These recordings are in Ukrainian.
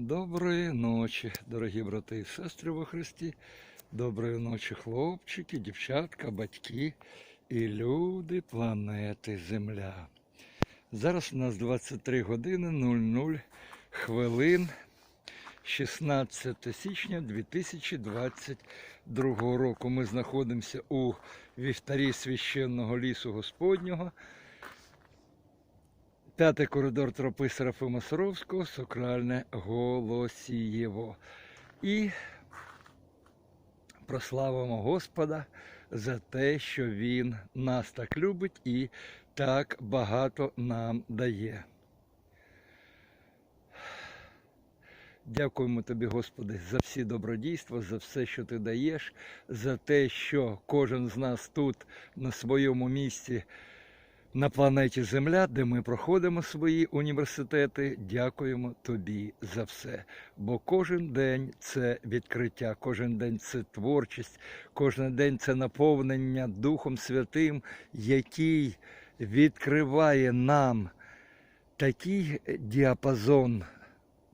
Доброї ночі, дорогі брати і сестри во Христі. Доброї ночі, хлопчики, дівчатка, батьки і люди планети Земля. Зараз у нас 23 години 00 хвилин 16 січня 2022 року. Ми знаходимося у вівтарі священного лісу Господнього. П'ятий коридор тропи Серафима Саровського, сакральне Голосієво. І прославимо Господа за те, що Він нас так любить і так багато нам дає. Дякуємо тобі, Господи, за всі добродійства, за все, що ти даєш, за те, що кожен з нас тут на своєму місці на планеті Земля, де ми проходимо свої університети, дякуємо тобі за все. Бо кожен день це відкриття, кожен день це творчість, кожен день це наповнення Духом Святим, який відкриває нам такий діапазон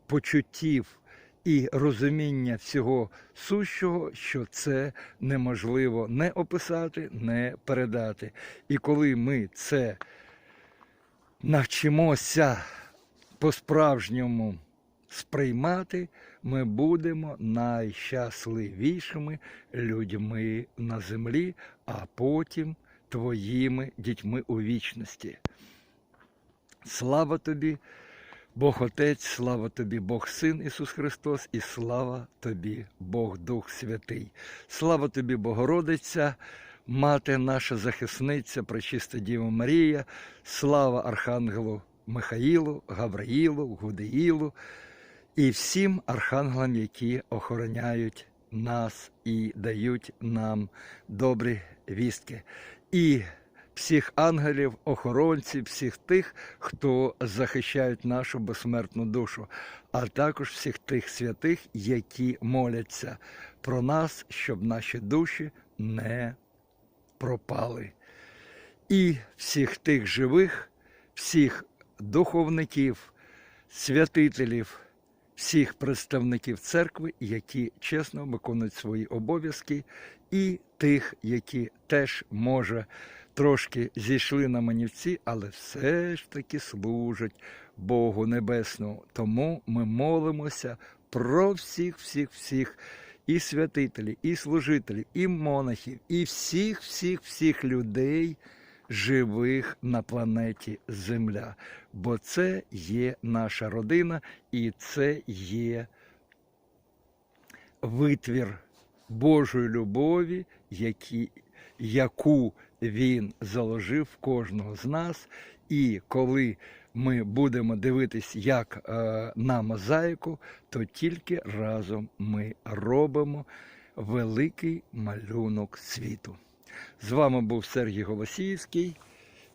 почуттів і розуміння всього сущого, що це неможливо не описати, не передати. І коли ми це навчимося по-справжньому сприймати, ми будемо найщасливішими людьми на землі, а потім твоїми дітьми у вічності. Слава тобі! Бог Отець, слава тобі, Бог Син Ісус Христос, і слава тобі, Бог Дух Святий. Слава тобі, Богородиця, Мати наша захисниця, Пречиста Діва Марія, слава Архангелу Михаїлу, Гавраїлу, Гудеїлу і всім архангелам, які охороняють нас і дають нам добрі вістки. І всіх ангелів, охоронців, всіх тих, хто захищають нашу безсмертну душу, а також всіх тих святих, які моляться про нас, щоб наші душі не пропали. І всіх тих живих, всіх духовників, святителів, всіх представників церкви, які чесно виконують свої обов'язки, і тих, які теж може трошки зійшли на манівці, але все ж таки служать Богу Небесному. Тому ми молимося про всіх, всіх, всіх. І святителів, і служителів, і монахів, і всіх, всіх, всіх людей, живих на планеті Земля. Бо це є наша родина, і це є витвір Божої любові, які, яку він заложив в кожного з нас. І коли ми будемо дивитись як е, на мозаїку, то тільки разом ми робимо великий малюнок світу. З вами був Сергій Голосіївський.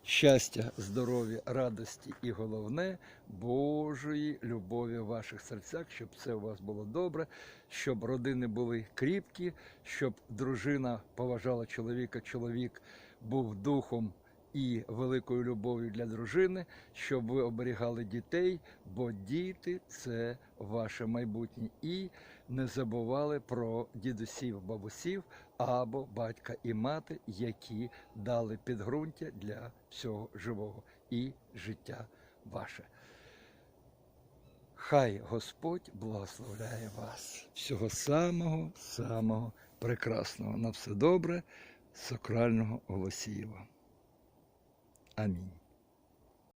Щастя, здоров'я, радості і головне Божої любові в ваших серцях, щоб все у вас було добре, щоб родини були кріпкі, щоб дружина поважала чоловіка, чоловік був духом і великою любов'ю для дружини, щоб ви оберігали дітей, бо діти це ваше майбутнє. І не забували про дідусів, бабусів або батька і мати, які дали підґрунтя для всього живого і життя ваше. Хай Господь благословляє вас. Всього самого, самого прекрасного. На все добре, сакрального Голосієва. Амінь.